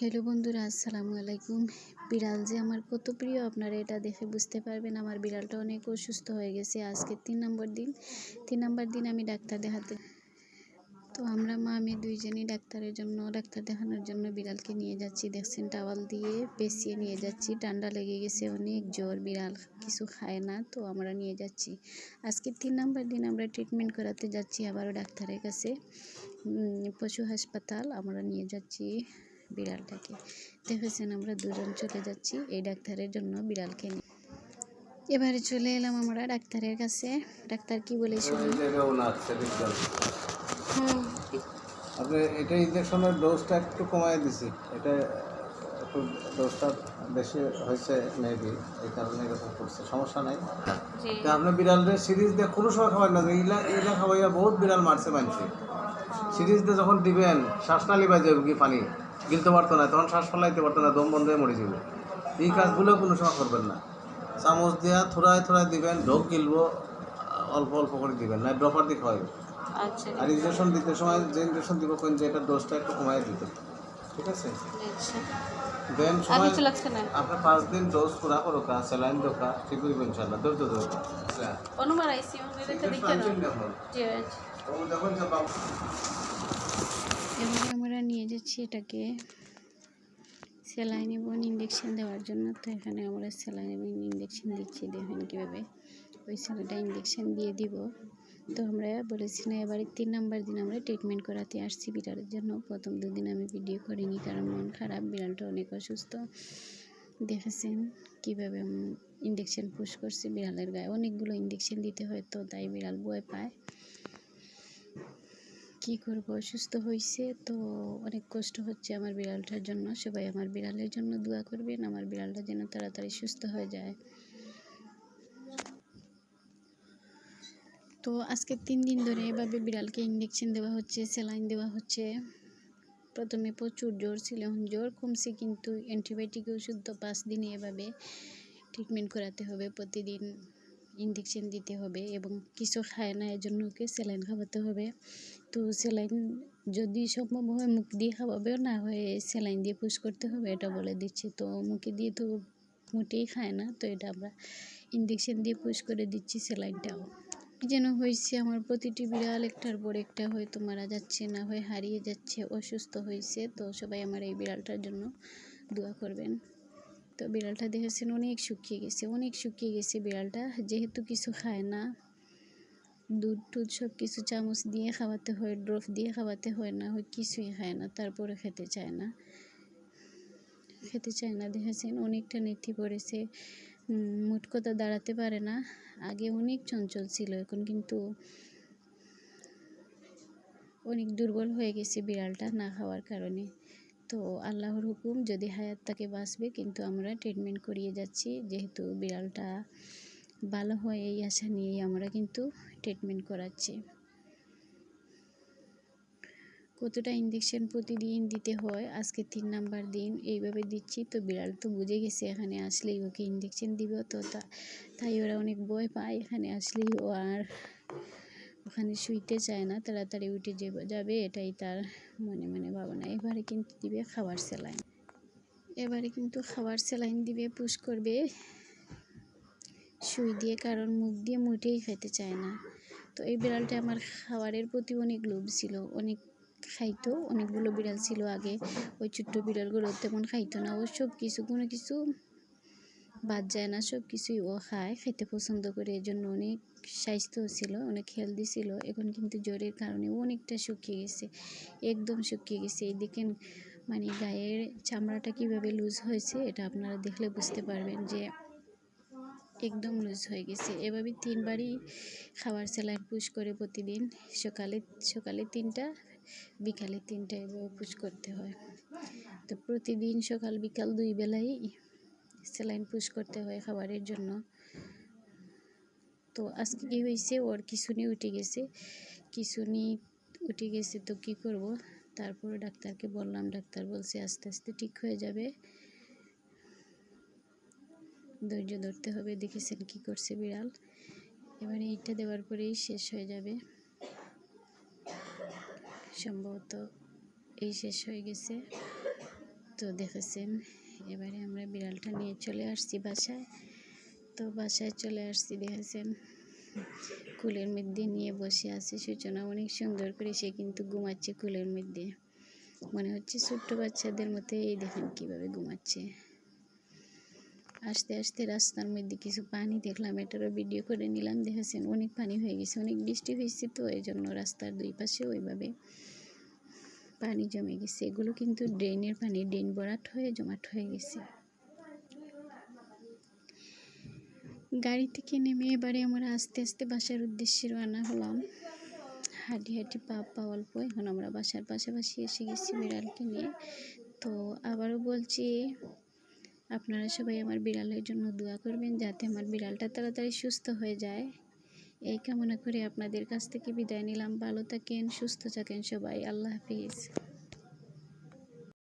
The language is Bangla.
হ্যালো বন্ধুরা, আসসালামু আলাইকুম। বিড়াল যে আমার কত প্রিয়, আপনারা এটা দেখে বুঝতে পারবেন আমার বিড়ালটা অনেক অসুস্থ হয়ে গেছে। আজকে তিন নম্বর দিন। তিন নম্বর দিন আমি ডাক্তার দেখাতে তো আমরা মা, আমি দুইজনই ডাক্তারের জন্য, ডাক্তার দেখানোর জন্য বিড়ালকে নিয়ে যাচ্ছি। দেখছেন, টাওয়াল দিয়ে পেঁচিয়ে নিয়ে যাচ্ছি। ঠান্ডা লেগে গেছে অনেক, জ্বর, বিড়াল কিছু খায় না, তো আমরা নিয়ে যাচ্ছি। আজকে তিন নম্বর দিন আমরা ট্রিটমেন্ট করাতে যাচ্ছি আবারও ডাক্তারের কাছে। পশু হাসপাতাল আমরা নিয়ে যাচ্ছি। বিড়ালটাকে। দেখেছেন আমরা দুজন চলে যাচ্ছি এই ডাক্তারের জন্য বিড়ালকে নিয়ে। এবারে চলে এলাম আমরা ডাক্তারের কাছে। ডাক্তার কি বলে শুনি এই জায়গায় ওনার সেদিকজন হুম আপনি এটা ইঞ্জেকশনের ডোজটা একটু কমাই দিছি। এটা একটু ডোজটা বেশি হয়েছে মেবি এই কারণে এরকম করছে। সমস্যা নাই। তা আপনি বিড়ালের সিরিজ দিয়ে কোনো সময় খাবার না। ইলা ইলা খাওয়াইয়া বহুত বিড়াল মারছে মানছে সিরিজ দিয়ে যখন দিবেন শ্বাসনালি বাজে কি পানি? গিলতে পারতো না তখন শ্বাস ফলাইতে পারতো না দম বন্ধ হয়ে মরে যাবে এই কাজগুলো কোনো সময় করবেন না। চামচ দেওয়া থোড়ায় থোড়ায় দিবেন ঢোক গিলবো অল্প অল্প করে দিবেন না ড্রপার দিয়ে খাওয়াইবে আচ্ছা। আর ইঞ্জেকশন দিতে সময় যে ইঞ্জেকশন দিব কোন যে এটা ডোজটা একটু কমাই দিতে। ঠিক আছে? আচ্ছা। দেন সময় লাগছে না? আপনার পাঁচ দিন ডোজ পুরা করো কা স্যালাইন দোকা ঠিক হইব ইনশাআল্লাহ আচ্ছা। আইসি নাও। আচ্ছা দেখুন যে বাবু এবারে আমরা নিয়ে যাচ্ছি এটাকে স্যালাইন এবং ইঞ্জেকশন দেওয়ার জন্য। তো এখানে আমরা স্যালাইন এবং ইঞ্জেকশন দিচ্ছি, দেখেন কীভাবে। ওই ছেলেটা ইঞ্জেকশন দিয়ে দিব। তো আমরা বলেছি না, এবারে তিন নাম্বার দিন আমরা ট্রিটমেন্ট করাতে আসছি বিড়ালের জন্য। প্রথম দুদিন আমি ভিডিও করিনি কারণ মন খারাপ, বিড়ালটা অনেক অসুস্থ। দেখেছেন কীভাবে ইঞ্জেকশন পুশ করছে বিড়ালের গায়ে। অনেকগুলো ইঞ্জেকশন দিতে হয় তো, তাই বিড়াল ভয় পায়। কি করব? অসুস্থ হয়েছে তো অনেক কষ্ট হচ্ছে আমার বিড়ালটার জন্য। সবাই আমার বিড়ালের জন্য দোয়া করবেন, আমার বিড়ালটা যেন তাড়াতাড়ি সুস্থ হয়ে যায়। তো আজকে তিন দিন ধরে এভাবে বিড়ালকে ইঞ্জেকশন দেওয়া হচ্ছে স্যালাইন দেওয়া হচ্ছে। প্রথমে প্রচুর জ্বর ছিল জ্বর কমছে, কিন্তু অ্যান্টিবায়োটিক ওষুধ তো পাঁচ দিনে এভাবে ট্রিটমেন্ট করাতে হবে প্রতিদিন। ইঞ্জেকশন দিতে হবে এবং কিছু খায় না এর জন্য ওকে স্যালাইন খাওয়াতে হবে। তো স্যালাইন যদি সম্ভব হয় মুখ দিয়ে খাওয়াবেও, না হয় স্যালাইন দিয়ে পুশ করতে হবে, এটা বলে দিচ্ছি। তো মুখে দিয়ে তো মোটেই খায় না, তো এটা আমরা ইঞ্জেকশন দিয়ে পুশ করে দিচ্ছি স্যালাইনটাও যেন হয়েছে আমার প্রতিটি বিড়াল, একটার পর একটা হয়তো মারা যাচ্ছে, না হয় হারিয়ে যাচ্ছে, অসুস্থ হয়েছে, তো সবাই আমার এই বিড়ালটার জন্য দোয়া করবেন। তো বিড়ালটা দেখেছেন, অনেক শুকিয়ে গেছে, অনেক শুকিয়ে গেছে বিড়ালটা। যেহেতু কিছু খায় না, দুধ টুধ সব কিছু চামচ দিয়ে খাওয়াতে হয়, ড্রপ দিয়ে খাওয়াতে হয় না, হয় কিছুই খায় না, তারপরে খেতে চায় না। খেতে চায় না, দেখেছেন? অনেকটা নেথি পড়েছে। মোট কথা দাঁড়াতে পারে না। আগে অনেক চঞ্চল ছিল, এখন কিন্তু অনেক দুর্বল হয়ে গেছে বিড়ালটা না খাওয়ার কারণে। তো আল্লাহর হুকুম, যদি হায়াত তাকে বাঁচবে, কিন্তু আমরা ট্রিটমেন্ট করিয়ে যাচ্ছি। যেহেতু বিড়ালটা ভালো হয়, এই আশা নিয়েই আমরা কিন্তু ট্রিটমেন্ট করাচ্ছি। কতটা ইঞ্জেকশন প্রতিদিন দিতে হয়, আজকে তিন নাম্বার দিন, এইভাবে দিচ্ছি। তো বিড়াল তো বুঝে গেছে, এখানে আসলেই ওকে ইঞ্জেকশন দিব। তো তাই ওরা অনেক ভয় পায়, এখানে আসলেই ও আর ওখানে শুইতে চায় না, তাড়াতাড়ি উঠে যে- যাবে এটাই তার মনে মনে ভাবনা। এবারে কিন্তু দিবে খাবার স্যালাইন এবারে কিন্তু খাবার স্যালাইন দিবে, পুশ করবে। শুই দিয়ে, কারণ মুখ দিয়ে মুঠেই খেতে চায় না। তো এই বিড়ালটা আমার খাবারের প্রতি অনেক লোভ ছিল, অনেক খাইতো, অনেকগুলো বিড়াল ছিল আগে। ওই ছোট্ট বিড়ালগুলো তেমন খাইতো না। ও সব কিছু কোনো কিছু বাদ যায় না সব কিছুই ও খায়। খেতে পছন্দ করে এর জন্য অনেক স্বাস্থ্য ছিল, অনেক হেলদি ছিল। এখন কিন্তু জ্বরের কারণে অনেকটা শুকিয়ে গেছে, একদম শুকিয়ে গেছে। এদিকে মানে গায়ের চামড়াটা কীভাবে লুজ হয়েছে, এটা আপনারা দেখলে বুঝতে পারবেন যে একদম লুজ হয়ে গেছে। এভাবে তিনবারই খাবার স্যালাইন পুশ করে প্রতিদিন, সকালে সকালে তিনটা, বিকালে তিনটা এভাবে পুশ করতে হয়। তো প্রতিদিন সকাল, বিকাল দুই বেলাই স্যালাইন পুশ করতে হয় খাবারের জন্য। তো আজকে কী হয়েছে? ওর কিছুনি উঠে গেছে। কিছুনি উঠে গেছে তো কি করব? তারপরে ডাক্তারকে বললাম, ডাক্তার বলছে আস্তে আস্তে ঠিক হয়ে যাবে। ধৈর্য ধরতে হবে, দেখেছেন কি করছে বিড়াল। এবারে এইটা দেওয়ার পরেই শেষ হয়ে যাবে। সম্ভবত এই শেষ হয়ে গেছে। তো দেখেছেন এবারে আমরা বিড়ালটা নিয়ে চলে আসছি বাসায়। তো বাসায় চলে আসছি, দেখেছেন? কুলের মধ্যে নিয়ে বসে আছে সূচনা। অনেক সুন্দর করে সে কিন্তু ঘুমাচ্ছে কুলের মধ্যে। মনে হচ্ছে ছোট্ট বাচ্চাদের মতো এই দেখেন কীভাবে ঘুমাচ্ছে। আস্তে আস্তে রাস্তার মধ্যে কিছু পানি দেখলাম, এটারও ভিডিও করে নিলাম, দেখেছেন? অনেক পানি হয়ে গেছে, অনেক বৃষ্টি হয়েছে তো এই জন্য রাস্তার দুই পাশে ওইভাবে পানি জমে গেছে। এগুলো কিন্তু ড্রেনের পানি, ড্রেন ভরাট হয়ে জমাট হয়ে গেছে। গাড়ি থেকে নেমে এবারে আমরা আস্তে আস্তে বাসার উদ্দেশ্যে রওনা হলাম। হাঁটি হাঁটি পা পা অল্প, এখন আমরা বাসার পাশাপাশি এসে গেছি বিড়ালকে নিয়ে। তো আবারও বলছি, আপনারা সবাই আমার বিড়ালের জন্য দোয়া করবেন, যাতে আমার বিড়ালটা তাড়াতাড়ি সুস্থ হয়ে যায়। এই কামনা করে আপনাদের কাছ থেকে বিদায় নিলাম। ভালো থাকেন, সুস্থ থাকেন সবাই। আল্লাহ হাফিজ।